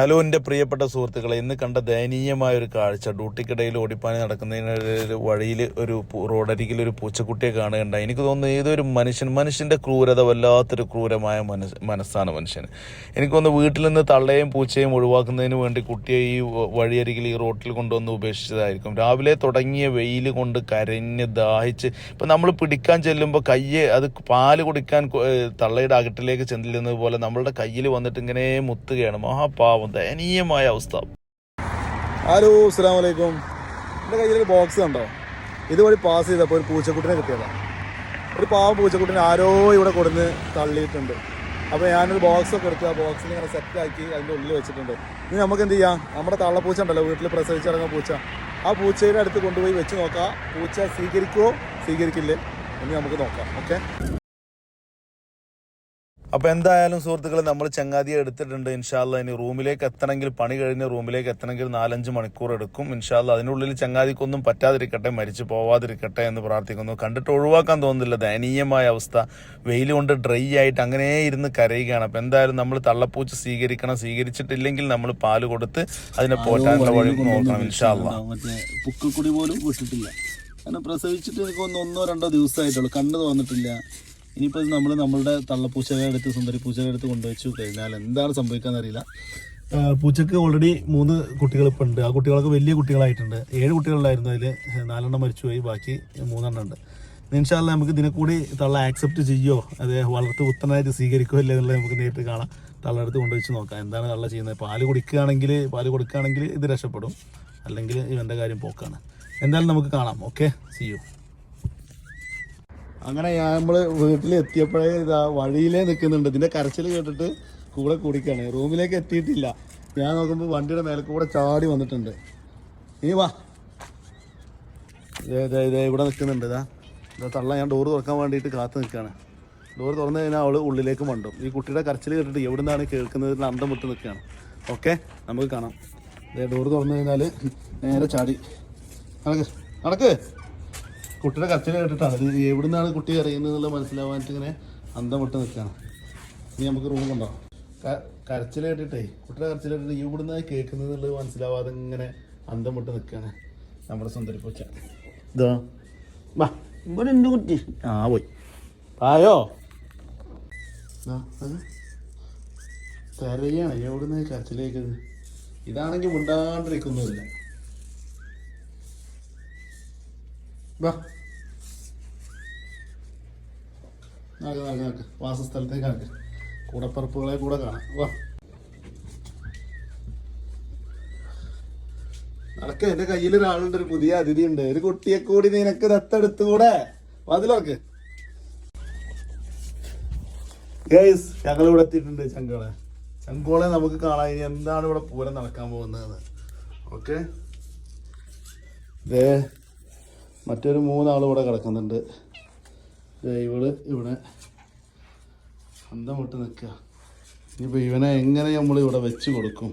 Hello എന്റെ പ്രിയപ്പെട്ട സുഹൃത്തുക്കളെ ഇന്ന് കണ്ട ദയനീയമായ ഒരു കാഴ്ച ഡ്യൂട്ടിക്കിടയിൽ ഓടിപ്പാനി നടക്കുന്നതിന് വഴിയിൽ ഒരു റോഡരികിൽ ഒരു പൂച്ചക്കുട്ടിയെ കാണുകയുണ്ടായി. എനിക്ക് തോന്നുന്നു ഏതൊരു മനുഷ്യൻ മനുഷ്യന്റെ ക്രൂരത വല്ലാത്തൊരു ക്രൂരമായ മനസ് മനസ്സാണ് മനുഷ്യൻ എനിക്ക് തോന്നുന്നു വീട്ടിൽ നിന്ന് തള്ളയും പൂച്ചയും ഒഴിവാക്കുന്നതിന് വേണ്ടി കുട്ടിയെ ഈ വഴിയരികിൽ ഈ റോട്ടിൽ കൊണ്ടുവന്ന് ഉപേക്ഷിച്ചതായിരിക്കും. രാവിലെ തുടങ്ങിയ വെയിൽ കൊണ്ട് കരഞ്ഞ് ദാഹിച്ച് ഇപ്പം നമ്മൾ പിടിക്കാൻ ചെല്ലുമ്പോൾ കയ്യെ അത് പാൽ കുടിക്കാൻ തള്ളയുടെ അകട്ടിലേക്ക് ചെന്നില്ലെന്നതുപോലെ പോലെ നമ്മളുടെ കയ്യിൽ വന്നിട്ട് ഇങ്ങനെ മുത്തുകയാണ്. മഹാപാവം ദയനീയമായ അവസ്ഥ. ഹലോ അസ്സാം വലൈക്കും എന്റെ കയ്യിലൊരു ബോക്സ് കണ്ടോ? ഇതുവഴി പാസ് ചെയ്തപ്പോൾ ഒരു പൂച്ചക്കുട്ടിനെ കിട്ടിയതാണ് ഒരു പാവം പൂച്ചക്കുട്ടിനെ ആരോ ഇവിടെ കൊടുന്ന് തള്ളിയിട്ടുണ്ട്. അപ്പോൾ ഞാനൊരു ബോക്സ് ഒക്കെ എടുത്തു. ആ ബോക്സിൽ ഇങ്ങനെ സെറ്റാക്കി അതിന്റെ ഉള്ളിൽ വെച്ചിട്ടുണ്ട്. ഇനി നമുക്ക് എന്ത് ചെയ്യാം? നമ്മുടെ തള്ളപ്പൂച്ച ഉണ്ടല്ലോ വീട്ടിൽ പ്രസവിച്ചിറങ്ങുന്ന പൂച്ച. ആ പൂച്ചയുടെ അടുത്ത് കൊണ്ടുപോയി വെച്ച് നോക്കാം. പൂച്ച സ്വീകരിക്കുമോ സ്വീകരിക്കില്ലേ? ഇനി നമുക്ക് നോക്കാം. ഓക്കെ? അപ്പൊ എന്തായാലും സുഹൃത്തുക്കളെ നമ്മൾ ചങ്ങാതിയെ എടുത്തിട്ടുണ്ട്. ഇൻഷാല്ല ഇനി റൂമിലേക്ക് എത്തണമെങ്കിൽ പണി കഴിഞ്ഞ് റൂമിലേക്ക് എത്തണമെങ്കിൽ നാലഞ്ച് മണിക്കൂർ എടുക്കും. ഇൻഷാല്ല അതിനുള്ളിൽ ചങ്ങാതിക്കൊന്നും പറ്റാതിരിക്കട്ടെ മരിച്ചു പോവാതിരിക്കട്ടെ എന്ന് പ്രാർത്ഥിക്കുന്നു. കണ്ടിട്ട് ഒഴിവാക്കാൻ തോന്നുന്നില്ല. ദയനീയമായ അവസ്ഥ. വെയിൽ കൊണ്ട് ഡ്രൈ ആയിട്ട് അങ്ങനെ ഇരുന്ന് കരയുകയാണ്. അപ്പൊ എന്തായാലും നമ്മൾ തള്ളപ്പൂച്ച സ്വീകരിക്കണം. സ്വീകരിച്ചിട്ടില്ലെങ്കിൽ നമ്മൾ പാൽ കൊടുത്ത് അതിനെ പോറ്റാനുള്ള വഴി നോക്കണം ഇൻഷാല്ല പോലും വിട്ടിട്ടില്ല കാരണം പ്രസവിച്ചിട്ട് എനിക്ക് ഒന്ന് ഒന്നോ രണ്ടോ ദിവസമായിട്ടുള്ളൂ. കണ്ടു തോന്നിട്ടില്ല. ഇനിയിപ്പോൾ നമ്മൾ നമ്മളുടെ തള്ളപ്പൂച്ചയുടെ അടുത്ത് സുന്ദരി പൂച്ചയുടെ അടുത്ത് കൊണ്ടുവച്ചു കഴിഞ്ഞാൽ എന്താണ് സംഭവിക്കാന്നറിയില്ല. പൂച്ചക്ക് ഓൾറെഡി മൂന്ന് കുട്ടികൾ ഇപ്പം ഉണ്ട്. ആ കുട്ടികളൊക്കെ വലിയ കുട്ടികളായിട്ടുണ്ട്. ഏഴ് കുട്ടികളുണ്ടായിരുന്നു അതിൽ നാലെണ്ണം മരിച്ചുപോയി. ബാക്കി മൂന്നെണ്ണം ഉണ്ട്. നിമിഷമല്ല നമുക്ക് ഇതിനെ കൂടി തള്ള ആക്സെപ്റ്റ് ചെയ്യോ? അത് വളർത്ത് പുത്തനായിട്ട് സ്വീകരിക്കുമോ അല്ലേ എന്നുള്ളത് നമുക്ക് നേരിട്ട് കാണാം. തള്ളെടുത്ത് കൊണ്ടുവച്ച് നോക്കാം. എന്താണ് തള്ള ചെയ്യുന്നത്? പാൽ കുടിക്കുകയാണെങ്കിൽ പാൽ കൊടുക്കുകയാണെങ്കിൽ ഇത് രക്ഷപ്പെടും. അല്ലെങ്കിൽ ഇവന്റെ കാര്യം പോക്കാണ്. എന്തായാലും നമുക്ക് കാണാം. ഓക്കെ ചെയ്യൂ അങ്ങനെ ഞാൻ നമ്മൾ വീട്ടിലെത്തിയപ്പോഴേ ഇതാ വഴിയിലേ നിൽക്കുന്നുണ്ട് ഇതിന്റെ കരച്ചിൽ കേട്ടിട്ട് കൂടെ കുടിക്കാണ്. റൂമിലേക്ക് എത്തിയിട്ടില്ല. ഞാൻ നോക്കുമ്പോൾ വണ്ടിയുടെ മേലെ കൂടെ ചാടി വന്നിട്ടുണ്ട്. ഇനി വാ. ഇതേ ഇതേ ഇവിടെ നിൽക്കുന്നുണ്ട് ഇതാ ഇതാ തള്ള ഞാൻ ഡോറ് തുറക്കാൻ വേണ്ടിയിട്ട് കാത്തു നിൽക്കുകയാണ് ഡോറ് തുറന്നു കഴിഞ്ഞാൽ അവൾ ഉള്ളിലേക്ക് മണ്ടും. ഈ കുട്ടിയുടെ കരച്ചിൽ കേട്ടിട്ട് എവിടെ നിന്നാണ് കേൾക്കുന്നത് അന്തം വിട്ട് നിൽക്കുകയാണ് ഓക്കെ നമുക്ക് കാണാം. ഇതേ ഡോറ് തുറന്നു കഴിഞ്ഞാൽ നേരെ ചാടി. നടക്ക്. നടക്ക്. കുട്ടിയുടെ കരച്ചിൽ കേട്ടിട്ടാണ്. ഇത് എവിടുന്നാണ് കുട്ടി അറിയുന്നത് മനസ്സിലാവാനായിട്ട് ഇങ്ങനെ അന്തം വിട്ട് നിൽക്കുകയാണ് ഇനി നമുക്ക് റൂം കൊണ്ടോ? കരച്ചിൽ കേട്ടിട്ടേ കുട്ടിയുടെ കരച്ചിൽ കേട്ടിട്ട് ഇവിടുന്ന് കേൾക്കുന്നത് മനസ്സിലാവാതെ ഇങ്ങനെ അന്തം വിട്ട് നിൽക്കുകയാണ് നമ്മുടെ സുന്ദരിപ്പൂച്ച. ഇതാ. വാ ഇവിടെ ഉണ്ട് കുട്ടി ആ പോയി. ആയോ? കരയാണ് എവിടുന്ന് കരച്ചിലേക്കുന്നത് ഇതാണെങ്കിൽ മുണ്ടാണ്ടിരിക്കുന്നുമില്ല വാ. നാക്ക് നാക്ക് നാക്ക് വാസസ്ഥലത്തേക്ക് നാക്ക് കൂടപ്പറപ്പുകളെ കൂടെ കാണാം. വാ. നടക്ക് എന്റെ കയ്യിൽ ഒരാളുണ്ട് ഒരു പുതിയ അതിഥി ഉണ്ട് ഒരു കുട്ടിയെ കൂടി നിനക്ക് ദത്തെടുത്തുകൂടെ വാതിലോക്ക് ഗൈസ് ഞങ്ങൾ ഇവിടെ എത്തിയിട്ടുണ്ട് ചങ്കോളെ ചങ്കോളെ നമുക്ക് കാണാം. ഇനി എന്താണ് ഇവിടെ പൂരം നടക്കാൻ പോകുന്നത് ഓക്കെ ദേ മറ്റൊരു മൂന്നാൾ ഇവിടെ കിടക്കുന്നുണ്ട്. ഇവൾ ഇവിടെ അന്തം വിട്ട് നിൽക്കുക. ഇനിയിപ്പോൾ ഇവനെ എങ്ങനെ നമ്മൾ ഇവിടെ വെച്ച് കൊടുക്കും?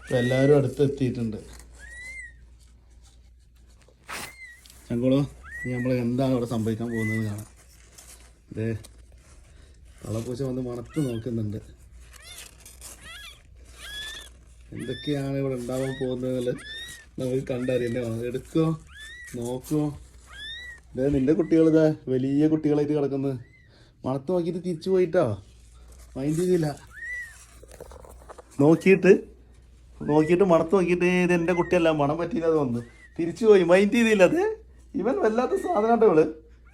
ഇപ്പം എല്ലാവരും അടുത്ത് എത്തിയിട്ടുണ്ട്. ഇനി നമ്മൾ എന്താണ് ഇവിടെ സംഭവിക്കാൻ പോകുന്നത് കാണാം. ദേ തളപ്പൂച്ച വന്ന് മണത്ത് നോക്കുന്നുണ്ട്. എന്തൊക്കെയാണ് ഇവിടെ ഉണ്ടാവാൻ പോകുന്നത് നമുക്ക് കണ്ടറിയേണ്ടത് എടുക്കോ? നോക്കോ. ഇതേ നിന്റെ കുട്ടികൾ ഇതാ വലിയ കുട്ടികളായിട്ട് കിടക്കുന്നത് മണത്ത് നോക്കിയിട്ട് തിരിച്ചു പോയിട്ടോ? മൈൻഡ് ചെയ്തില്ല. നോക്കിയിട്ട് നോക്കിയിട്ട് മണത്ത് നോക്കിയിട്ട് ഇത് എന്റെ കുട്ടിയല്ല മണം പറ്റിയില്ല അത് വന്നു തിരിച്ചു പോയി. മൈൻഡ് ചെയ്തില്ല അത് ഇവൻ വല്ലാത്ത സാധനമാട്ടോ ഇവൾ.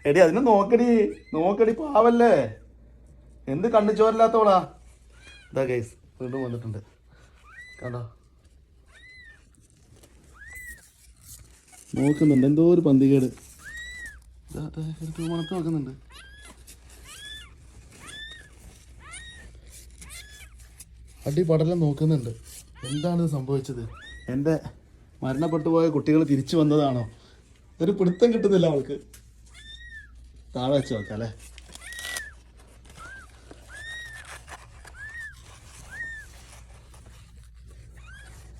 എടി അതിനെ നോക്കടി. നോക്കടി പാവല്ലേ. എന്ത് കണ്ണു ഇതാ ഗൈസ് വീണ്ടും വന്നിട്ടുണ്ട്. കണ്ടോ? നോക്കുന്നുണ്ട്. എന്തോ ഒരു പന്തികേട്. മണത്ത് നോക്കുന്നുണ്ട്. അടി പടലം നോക്കുന്നുണ്ട്. എന്താണ് ഇത് സംഭവിച്ചത്? എന്റെ മരണപ്പെട്ടു പോയ കുട്ടികൾ തിരിച്ചു വന്നതാണോ? ഒരു പിടുത്തം കിട്ടുന്നില്ല അവൾക്ക്. താഴെ വെച്ച് നോക്കാം അല്ലേ?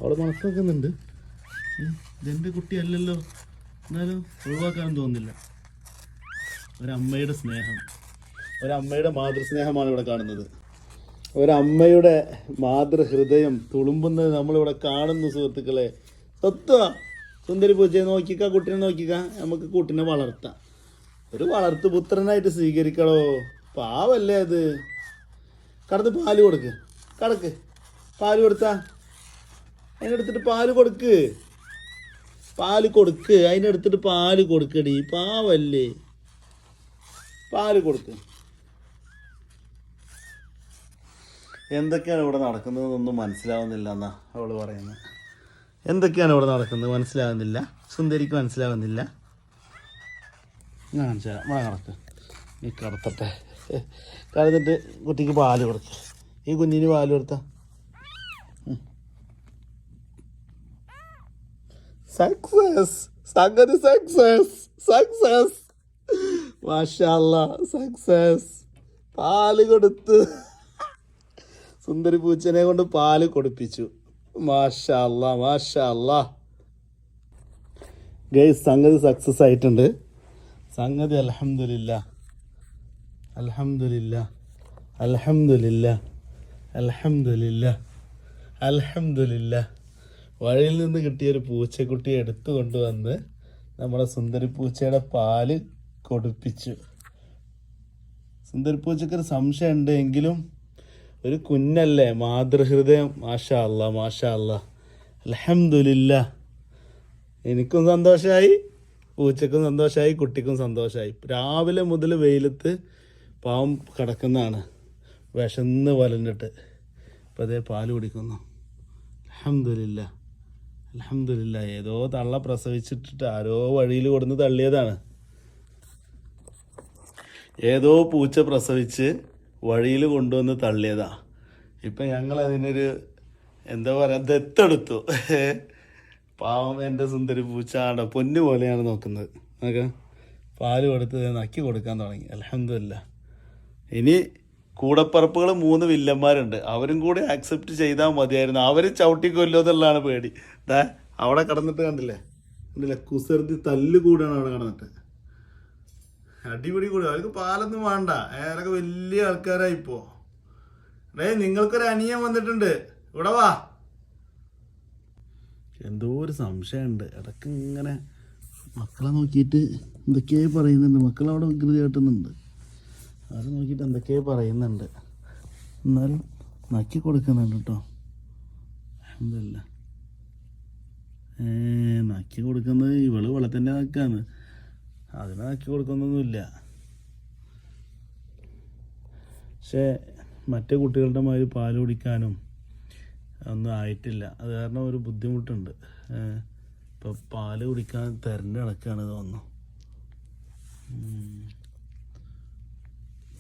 അവൾ മണത്ത് നോക്കുന്നുണ്ട്. ഉം, ഇതെന്റെ കുട്ടിയല്ലല്ലോ. എന്നാലും ഒഴിവാക്കാൻ തോന്നുന്നില്ല ഒരമ്മയുടെ സ്നേഹം. ഒരമ്മയുടെ മാതൃസ്നേഹമാണ് ഇവിടെ കാണുന്നത്. ഒരമ്മയുടെ മാതൃഹൃദയം തുളുമ്പുന്നത് നമ്മളിവിടെ കാണുന്നു സുഹൃത്തുക്കളെ. തത്വ സുന്ദരി പൂജയെ നോക്കിക്ക കുട്ടിനെ നോക്കിക്ക. നമുക്ക് കുട്ടിനെ വളർത്താം. ഒരു വളർത്തു പുത്രനായിട്ട് സ്വീകരിക്കണോ? പാവല്ലേ അത്. കടന്ന് പാൽ കൊടുക്ക്. കടക്ക്. പാൽ കൊടുത്താ? അതിനെടുത്തിട്ട് പാൽ കൊടുക്ക്. പാൽ കൊടുക്ക്. അതിനെടുത്തിട്ട് പാൽ കൊടുക്കടി. പാവല്ലേ. പാൽ കൊടുക്ക്. എന്തൊക്കെയാണ് ഇവിടെ നടക്കുന്നതെന്നൊന്നും മനസ്സിലാവുന്നില്ല എന്നാ അവൾ പറയുന്നത് എന്തൊക്കെയാണ് ഇവിടെ നടക്കുന്നത് മനസ്സിലാവുന്നില്ല. സുന്ദരിക്ക് മനസ്സിലാവുന്നില്ല. ഞാൻ തരാം. വാ കടക്ക് നീ കടത്തട്ടെ. കടന്നിട്ട് കുട്ടിക്ക് പാൽ കൊടുക്ക്. ഈ കുഞ്ഞിന് പാൽ കൊടുത്ത. സക്സസ് സംഗതി സക്സസ് സക്സസ് മാഷല്ല സക്സസ് പാൽ കൊടുത്ത്. സുന്ദരി പൂച്ചനെ കൊണ്ട് പാൽ കൊടുപ്പിച്ചു. മാഷല്ല മാഷല്ല. ഗൈസ് സംഗതി സക്സസ് ആയിട്ടുണ്ട്. സംഗതി അലഹമില്ല അലഹമില്ല അലഹമില്ല അലഹമില്ല അലഹമില്ല വഴിയിൽ നിന്ന് കിട്ടിയ ഒരു പൂച്ചക്കുട്ടി എടുത്തു കൊണ്ടുവന്ന് നമ്മുടെ സുന്ദരി പൂച്ചയുടെ പാൽ കൊടുപ്പിച്ചു. സുന്ദരി പൂച്ചയ്ക്ക് ഒരു സംശയം ഉണ്ട് എങ്കിലും ഒരു കുഞ്ഞല്ലേ? മാതൃഹൃദയം. മാഷാ അല്ല മാഷാ അല്ല അലഹമില്ല എനിക്കും സന്തോഷമായി പൂച്ചക്കും സന്തോഷമായി കുട്ടിക്കും സന്തോഷമായി രാവിലെ മുതൽ വെയിലത്ത് പാവം കിടക്കുന്നതാണ്. വിശന്ന് വലഞ്ഞിട്ട്. ഇപ്പം അതേ പാൽ കുടിക്കുന്നു. അലഹമില്ല അലഹമില്ല ഏതോ തള്ള പ്രസവിച്ചിട്ടിട്ട് ആരോ വഴിയിൽ കൊടുന്ന് തള്ളിയതാണ്. ഏതോ പൂച്ച പ്രസവിച്ച് വഴിയിൽ കൊണ്ടുവന്ന് തള്ളിയതാ. ഇപ്പം ഞങ്ങൾ അതിനൊരു എന്താ പറയുക ദത്തെടുത്തു. പാവം എന്റെ സുന്ദരി പൂച്ച ആടെ പൊന്നു പോലെയാണ് നോക്കുന്നത്. നോക്കാം പാൽ കൊടുത്ത് നക്കി കൊടുക്കാൻ തുടങ്ങി. അലഹമില്ല ഇനി കൂടപ്പറപ്പുകൾ മൂന്ന് വില്ലന്മാരുണ്ട്. അവരും കൂടി ആക്സെപ്റ്റ് ചെയ്താൽ മതിയായിരുന്നു. അവർ ചവിട്ടി കൊല്ലോ എന്നുള്ളതാണ് പേടി. ദാ അവിടെ കടന്നിട്ട് കണ്ടില്ലേ? കണ്ടില്ലേ? കുസൃതി തല്ല് കൂടാണ് അവിടെ കടന്നിട്ട്. അടിപിടി കൂടി. അവർക്ക് പാലൊന്നും വേണ്ട. ഏറെ വലിയ ആൾക്കാരായി ഇപ്പോ. ഡേ നിങ്ങൾക്കൊരു അനിയൻ വന്നിട്ടുണ്ട്. ഇവിടെ വാ. എന്തോ ഒരു സംശയമുണ്ട്. ഇടയ്ക്ക് ഇങ്ങനെ മക്കളെ നോക്കിയിട്ട് എന്തൊക്കെയായി പറയുന്നുണ്ട്. മക്കളവിടെ വികൃതി കാട്ടുന്നുണ്ട് അവരെ നോക്കിയിട്ട് എന്തൊക്കെയോ പറയുന്നുണ്ട്. എന്നാലും നക്കി കൊടുക്കുന്നുണ്ട് കേട്ടോ എന്തല്ല ഏ നക്കി കൊടുക്കുന്നത് ഇവൾ വെള്ളത്തിന്റെ നക്കാണ്. അതിനെ നക്കി കൊടുക്കുന്നൊന്നുമില്ല. പക്ഷേ മറ്റേ കുട്ടികളുടെ മാതിരി പാൽ കുടിക്കാനും ഒന്നും ആയിട്ടില്ല. അത് കാരണം ഒരു ബുദ്ധിമുട്ടുണ്ട്. ഇപ്പോൾ പാൽ കുടിക്കാൻ തിരഞ്ഞെടുക്കുകയാണ് തോന്നുന്നു.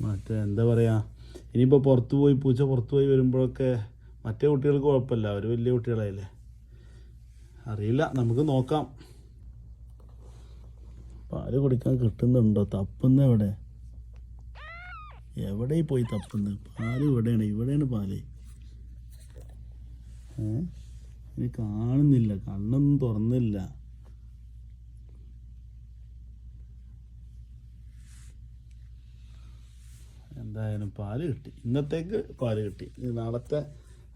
മറ്റേ എന്താ പറയുക ഇനിയിപ്പോൾ പുറത്ത് പോയി പൂച്ച പുറത്ത് പോയി വരുമ്പോഴൊക്കെ മറ്റേ കുട്ടികൾക്ക് കുഴപ്പമില്ല. അവർ വലിയ കുട്ടികളായില്ലേ? അറിയില്ല. നമുക്ക് നോക്കാം. പാൽ കുടിക്കാൻ കിട്ടുന്നുണ്ടോ? തപ്പുന്ന എവിടെ? എവിടെ പോയി തപ്പുന്നത് പാൽ ഇവിടെയാണ്. ഇവിടെയാണ് പാൽ. ഏ? ഇനി കാണുന്നില്ല. കണ്ണൊന്നും തുറന്നില്ല. എന്തായാലും പാൽ കിട്ടി. ഇന്നത്തേക്ക് പാൽ കിട്ടി. നാളത്തെ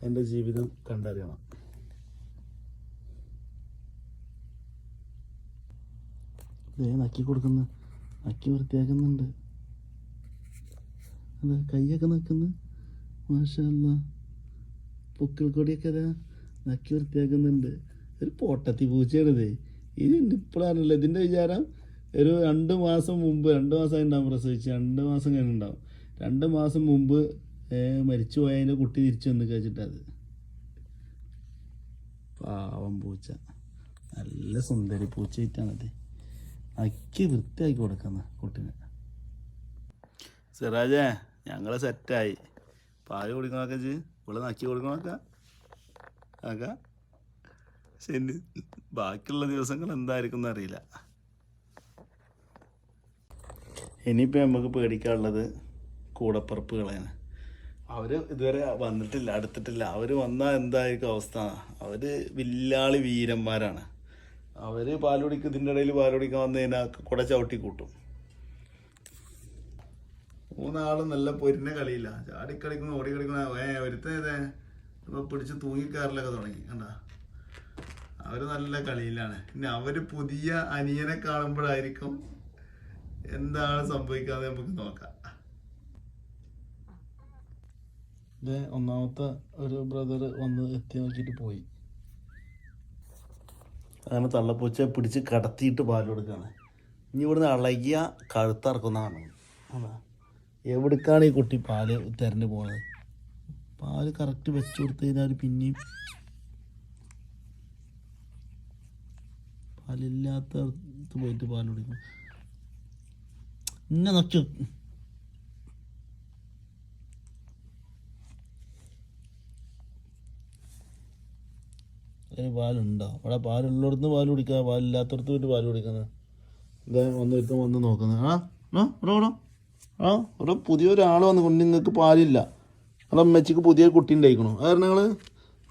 എന്റെ ജീവിതം കണ്ടറിയണം. ദേ നക്കി കൊടുക്കുന്നു. നക്കി വൃത്തിയാക്കുന്നുണ്ട്. അതെ കൈയൊക്കെ നിൽക്കുന്നു മാഷല്ല. പൊക്കിൾ കൊടിയൊക്കെ അതാ നക്കി വൃത്തിയാക്കുന്നുണ്ട്. ഒരു പൊട്ടത്തി പൂച്ചയാണിത് ഇത് ഇപ്പോഴാണല്ലോ ഇതിന്റെ വിചാരം ഒരു രണ്ട് മാസം മുമ്പ് രണ്ട് മാസം ഉണ്ടാവും പ്രസവിച്ച് രണ്ട് മാസം കഴിഞ്ഞുണ്ടാവും രണ്ട് മാസം മുമ്പ് മരിച്ചു പോയതിന്റെ കുട്ടി തിരിച്ചു വന്ന് കഴിച്ചിട്ടത് പാവം പൂച്ച. നല്ല സുന്ദരി പൂച്ചയായിട്ടാണത് അക്കി വൃത്തിയാക്കി കൊടുക്കുന്ന കുട്ടീനെ. സിറാജേ ഞങ്ങൾ സെറ്റായി. പാൽ കുടിക്കണമൊക്കെ ചെയ് ഇവിടെ നക്കി കൊടുക്കണമൊക്കെ. ആക്ക ശരി ബാക്കിയുള്ള ദിവസങ്ങൾ എന്തായിരിക്കും എന്നറിയില്ല. ഇനിയിപ്പോൾ നമുക്ക് പേടിക്കാനുള്ളത് കൂടപ്പറപ്പുകളാണ് അവർ ഇതുവരെ വന്നിട്ടില്ല അടുത്തിട്ടില്ല. അവർ വന്നാൽ എന്തായിരിക്കും അവസ്ഥ? അവർ വില്ലാളി വീരന്മാരാണ്. അവർ പാലുടിക്ക് ഇതിന്റെ ഇടയിൽ പാലുടിക്കാൻ വന്നു കഴിഞ്ഞാൽ കുട ചവിട്ടി കൂട്ടും. മൂന്നാളും നല്ല പൊരിഞ്ഞ കളിയില്ല ചാടിക്കളിക്കുന്ന ഓടിക്കളിക്കുന്ന ഏ ഒരുത്തേതേ ഇപ്പൊ പിടിച്ച് തൂങ്ങിക്കാറിലൊക്കെ തുടങ്ങി കണ്ട? അവർ നല്ല കളിയിലാണ്. പിന്നെ അവർ പുതിയ അനിയനെ കാണുമ്പോഴായിരിക്കും എന്താണ് സംഭവിക്കാതെ നമുക്ക് നോക്കാം. ഒന്നാമത്തെ ഒരു ബ്രദർ വന്ന് എത്തി നോക്കിയിട്ട് പോയി. അങ്ങനെ തള്ളപ്പൂച്ച പിടിച്ച് കടത്തിയിട്ട് പാൽ കൊടുക്കുകയാണ് ഇനി ഇവിടുന്ന് അളകിയ കഴുത്തറക്കുന്നതാണ് എവിടേക്കാണ് ഈ കുട്ടി പാൽ തിരഞ്ഞു പോണത്? പാൽ കറക്റ്റ് വെച്ച് കൊടുത്തു കഴിഞ്ഞാൽ പിന്നെയും പാലില്ലാത്ത പോയിട്ട് പാൽ കുടിക്കും. ഇന്നെ നച്ചു അതിന് പാലുണ്ടോ? അവിടെ പാലുള്ളിടത്ത് പാൽ കുടിക്കുക പാലില്ലാത്തടത്ത് പോയിട്ട് പാൽ കുടിക്കുന്നത് ഇതാ വന്ന് ഒരുത്തം വന്ന് നോക്കുന്നത് ആ ഇവിടെ ഇവിടെ ആ ഇവിടെ പുതിയൊരാൾ വന്ന് കൊണ്ട് നിങ്ങൾക്ക് പാലില്ല. അവിടെ അമ്മച്ചിക്ക് പുതിയ കുട്ടി ഉണ്ടായിക്കണു. അത് കാരണം നിങ്ങൾ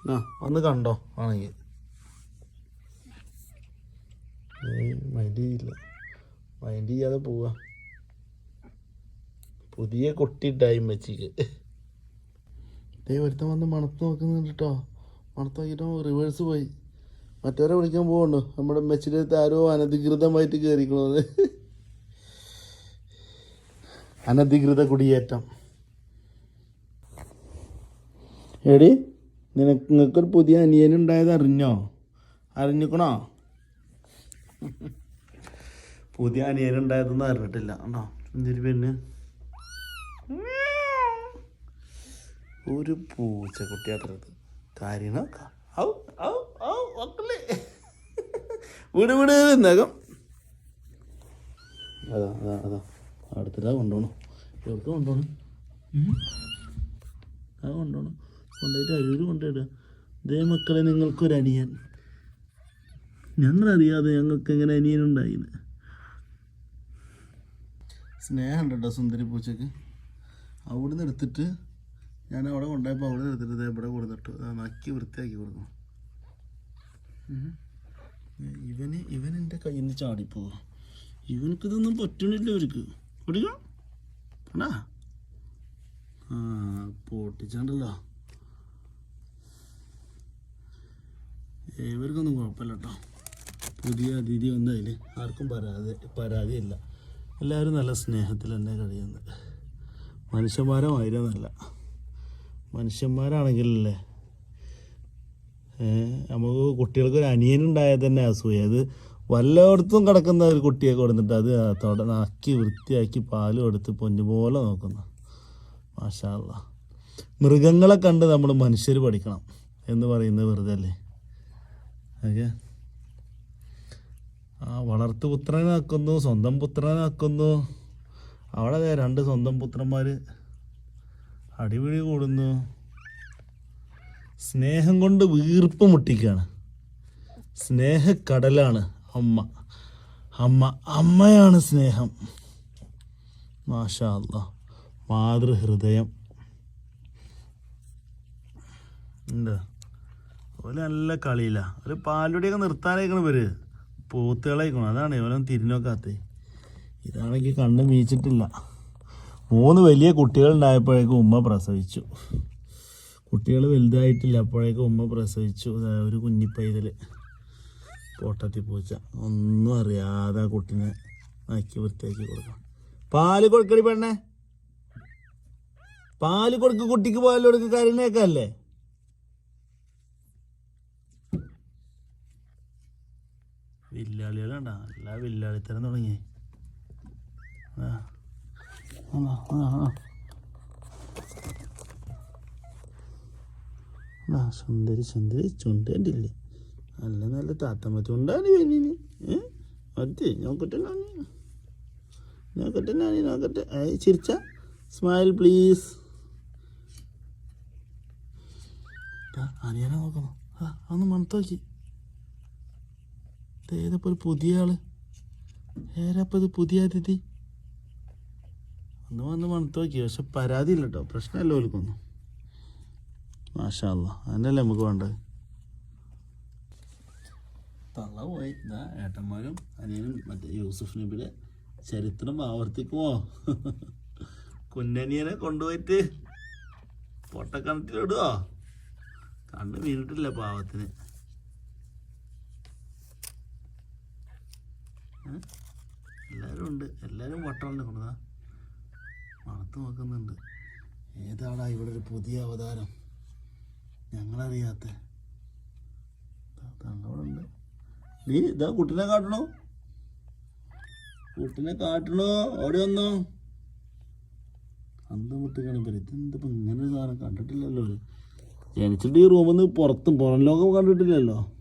ആ വന്ന് കണ്ടോ? ആണെങ്കിൽ. മൈൻഡ് ചെയ്യില്ല. മൈൻഡ് ചെയ്യാതെ പോവുക പുതിയ കുട്ടി ഉണ്ടായി അമ്മച്ചിക്ക് ദേ ഒരുത്തം വന്ന് മണത്ത് നോക്കുന്നുണ്ട് കേട്ടോ മണത്ത് നോക്കിയിട്ട് റിവേഴ്സ് പോയി. മറ്റവരെ വിളിക്കാൻ പോകണ്ടോ നമ്മുടെ മെച്ചിന്റെ ആരോ അനധികൃതമായിട്ട് കയറിക്കണത് അനധികൃത കുടിയേറ്റം. എടി നിനക്ക് നിങ്ങൾക്കൊരു പുതിയ അനിയനുണ്ടായത് അറിഞ്ഞോ? അറിഞ്ഞിക്കണോ? പുതിയ അനിയനുണ്ടായതൊന്നും അറിഞ്ഞിട്ടില്ല. ഉണ്ടോ എന്തൊരു പെണ്ണ്? ഒരു പൂച്ചക്കുട്ടി കാര്യം നോക്കാം ഔ ഔ ഔ വിട് വിട് എന്നകം അതാ അതാ അതാ. അടുത്തിട്ടാ കൊണ്ടുപോകണം. എവിടേക്ക് കൊണ്ടുപോകണം. അത് കൊണ്ടുപോകണം. കൊണ്ടുപോയിട്ട് അരൂര് കൊണ്ടുപോയിടുക. ദേ മക്കളെ നിങ്ങൾക്കൊരു അനിയൻ. ഞങ്ങളറിയാതെ ഞങ്ങൾക്ക് എങ്ങനെ അനിയനുണ്ടായിന്ന് സ്നേഹമുണ്ട് കേട്ടോ സുന്ദരി പൂച്ചക്ക് അവിടുന്ന് എടുത്തിട്ട് ഞാൻ അവിടെ കൊണ്ടുപോയപ്പോൾ അവിടെ എടുത്തിട്ട് ഇവിടെ കൊടുത്തിട്ട്. നക്കി വൃത്തിയാക്കി കൊടുക്കണം. ഇവന് ഇവൻ എന്റെ കയ്യിൽ നിന്ന് ചാടിപ്പോവാ ഇവനക്ക് ഇതൊന്നും പറ്റണില്ല ഇവർക്ക്. കണ്ടാ. ആ പൊട്ടിച്ചാണ്ടല്ലോ. ഇവർക്കൊന്നും കുഴപ്പമില്ല കേട്ടോ പുതിയ അതിഥി വന്നതിൽ ആർക്കും പരാതി പരാതിയില്ല. എല്ലാവരും നല്ല സ്നേഹത്തിൽ തന്നെ കഴിയുന്നത്. മനുഷ്യന്മാരെ മാതിരിയൊന്നുമല്ല. മനുഷ്യന്മാരാണെങ്കിലല്ലേ? നമുക്ക് കുട്ടികൾക്ക് ഒരു അനിയനുണ്ടായാൽ തന്നെ അസൂയ. അത് വല്ലയിടത്തും കിടക്കുന്ന ഒരു കുട്ടിയെ കൊടുത്തിട്ട് അത് തൊട നക്കി വൃത്തിയാക്കി പാലും എടുത്ത് പൊന്നുപോലെ നോക്കുന്നു. മാഷാല്ല മൃഗങ്ങളെ കണ്ട് നമ്മൾ മനുഷ്യർ പഠിക്കണം എന്ന് പറയുന്നത് വെറുതെ അല്ലേ? ഓക്കെ. ആ വളർത്തുപുത്രനാക്കുന്നു സ്വന്തം പുത്രനാക്കുന്നു അവിടെ രണ്ട് സ്വന്തം പുത്രന്മാർ അടിപിടി കൂടുന്നു. സ്നേഹം കൊണ്ട് വീർപ്പ് മുട്ടിക്കാണ്. സ്നേഹക്കടലാണ് അമ്മ. അമ്മ അമ്മയാണ് സ്നേഹം. മാഷാ അല്ലാ മാതൃഹൃദയം. എന്താ? ഓൽ നല്ല കളിയില്ല ഒരു പാലുടിയൊക്കെ നിർത്താനായിക്കണം ഇവർ. പോത്തുകളായിക്കണം അതാണ് ഓരോ തിരിഞ്ഞോക്കാത്തേ ഇതാണെങ്കിൽ കണ്ണ് മീച്ചിട്ടില്ല മൂന്ന് വലിയ കുട്ടികൾ കുട്ടികളുണ്ടായപ്പോഴേക്കും ഉമ്മ പ്രസവിച്ചു. കുട്ടികൾ വലുതായിട്ടില്ല അപ്പോഴേക്കും ഉമ്മ പ്രസവിച്ചു. ഒരു കുഞ്ഞിപ്പൈതൽ പോട്ടത്തി പൂച്ച. ഒന്നും അറിയാതെ ആ കുട്ടിനെ ആക്കി വൃത്തിയാക്കി കൊടുക്കണം. പാൽ കൊടുക്കടി പെണ്ണേ. പാൽ കൊടുക്ക് കുട്ടിക്ക് പാൽ കൊടുക്ക് കരുണയൊക്കെ വില്ലാളികളുണ്ടാ എല്ലാ വില്ലാളിത്തരം തുടങ്ങി ആ. സുന്ദരി സുന്ദരി ചുണ്ടല്ലേ നല്ല നല്ല താത്തമ്മ ചുണ്ടാണ് ഏ? മതി നോക്കട്ടെ നാണി നോക്കട്ടെ നാണി നോക്കട്ടെ. ഏ ചിരിച്ച? സ്മൈൽ പ്ലീസ് അനിയനെ നോക്കണം ആ ഒന്ന് മണത്തോക്കി. നോക്കി ഏതപ്പോ ഒരു പുതിയ ആൾ. ഏരപ്പത് പുതിയ അതിഥി? ഒന്ന് വന്ന് മണത്ത് നോക്കി. പക്ഷെ പരാതി ഇല്ല കേട്ടോ പ്രശ്നമല്ല ഓൽക്കൊന്നും. മാഷാ അല്ലാ അതന്നെയല്ലേ നമുക്ക് വേണ്ടത്. തള്ള പോയി. ഇതാ ഏട്ടന്മാരും അനിയനും മറ്റേ യൂസുഫ് നബിയുടെ ചരിത്രം ആവർത്തിക്കുമോ കുഞ്ഞനിയനെ കൊണ്ടുപോയിട്ട് പൊട്ടക്കണത്തിലിടുവോ കണ്ണ് വീണിട്ടില്ല പാവത്തിന്? എല്ലാവരും ഉണ്ട്. എല്ലാവരും വട്ടമുണ്ട് കൊണ്ടുതാ മണത്ത് നോക്കുന്നുണ്ട് ഏതാടാ ഇവിടെ ഒരു പുതിയ അവതാരം? ഞങ്ങളറിയാത്ത. ഉണ്ട് നീ ഇതാ കുട്ടിനെ കാട്ടണോ? കുട്ടിനെ കാട്ടണോ? ഓടി വന്നോ? അന്തം വിട്ട് കാണിപ്പോ ഇതെന്തിപ്പോ ഇങ്ങനെ ഒരു സാധനം കണ്ടിട്ടില്ലല്ലോ. ജനിച്ചിട്ട് ഈ റൂമിൽ നിന്ന് പുറത്തും പുറം ലോകം കണ്ടിട്ടില്ലല്ലോ?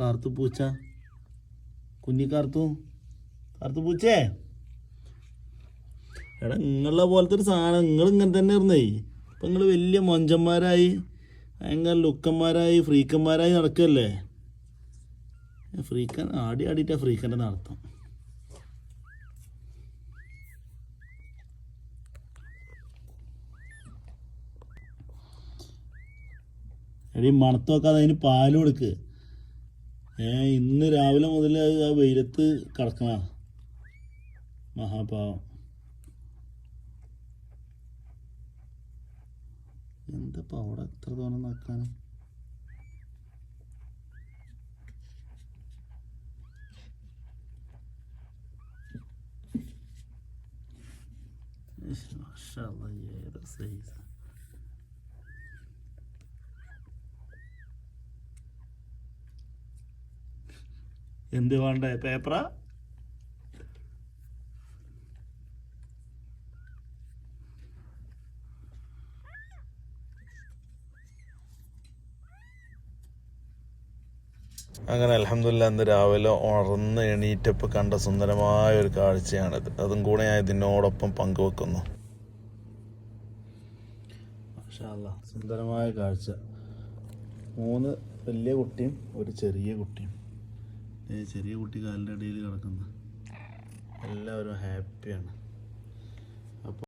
കാർത്തു പൂച്ച? കുഞ്ഞിക്കാർത്തു? കാർത്തു പൂച്ചേ? എടാ നിങ്ങളെ പോലത്തെ ഒരു സാധനം നിങ്ങൾ ഇങ്ങനെ തന്നെ ഇരുന്നേ. ഇപ്പം നിങ്ങൾ വലിയ മൊഞ്ചന്മാരായി ഭയങ്കര ലുക്കന്മാരായി ഫ്രീക്കന്മാരായി നടക്കല്ലേ? ഫ്രീക്കൻ ആടി ആടിയിട്ടാ ഫ്രീക്കന്റെ നടത്തം. എടീ മണത്ത് വെക്കാതെ അതിന് പാൽ കൊടുക്ക്. ഏ ഇന്ന് രാവിലെ മുതൽ ആ വെയിലത്ത് കിടക്കണ. മഹാപാവം. എന്തപ്പോ അവിടെ എത്ര ഏതാ സൈസ് എന്ത് വേണ്ടേ? പേപ്പറാ? അങ്ങനെ അലഹമില്ല അന്ന് രാവിലെ ഉണർന്ന് എണീറ്റപ്പോൾ കണ്ട സുന്ദരമായ ഒരു കാഴ്ചയാണിത്. അതും കൂടെ ഞാൻ ഇതിനോടൊപ്പം പങ്കുവെക്കുന്നു. സുന്ദരമായ കാഴ്ച. മൂന്ന് വലിയ കുട്ടിയും ഒരു ചെറിയ കുട്ടിയും. ചെറിയ കുട്ടി കാലിന്റെ ഇടയിൽ കിടക്കുന്നു. എല്ലാവരും ഹാപ്പിയാണ്.